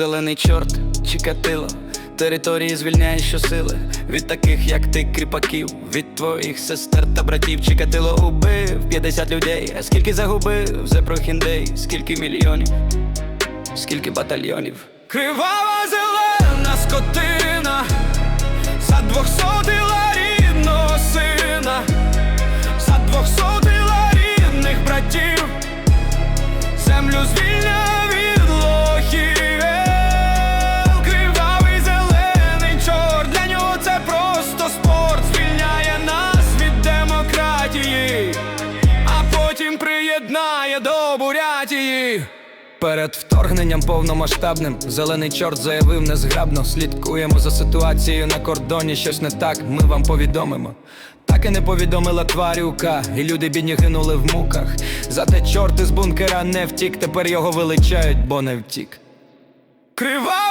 Зелений чорт, Чикатило Території звільняє щосили. Від таких, як ти, кріпаків Від твоїх сестер та братів. Чикатило убив 50 людей? А скільки загубив за прохіндей? Скільки мільйонів, скільки батальйонів? Кривава зелена скотина За двохсотила рідного сина. За двохсотила рідних братів. Землю звільняв приєднає до бурятії Перед вторгненням повномасштабним зелений чорт заявив незграбно Слідкуємо за ситуацією на кордоні, щось не так, ми вам повідомимо. Так і не повідомила тварюка, і люди бідні гинули в муках. Зате чорт із бункера не втік, тепер його величають, бо не втік. Кривава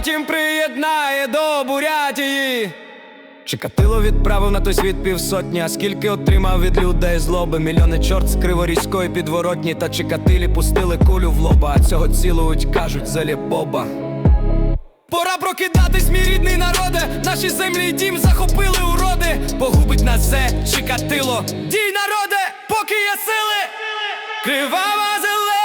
потім приєднає до бурятії Чикатило відправив на той світ півсотні, а скільки отримав від людей злоби Мільйони чорт з криворізької підворотні Та Чикатилі пустили кулю в лоба, а цього цілують, кажуть, залібоба Пора прокидатись, мій рідний народе. Наші землі й дім захопили уроди. Погубить нас все, Чикатило. Дій, народе, поки є сили. Кривава зелена.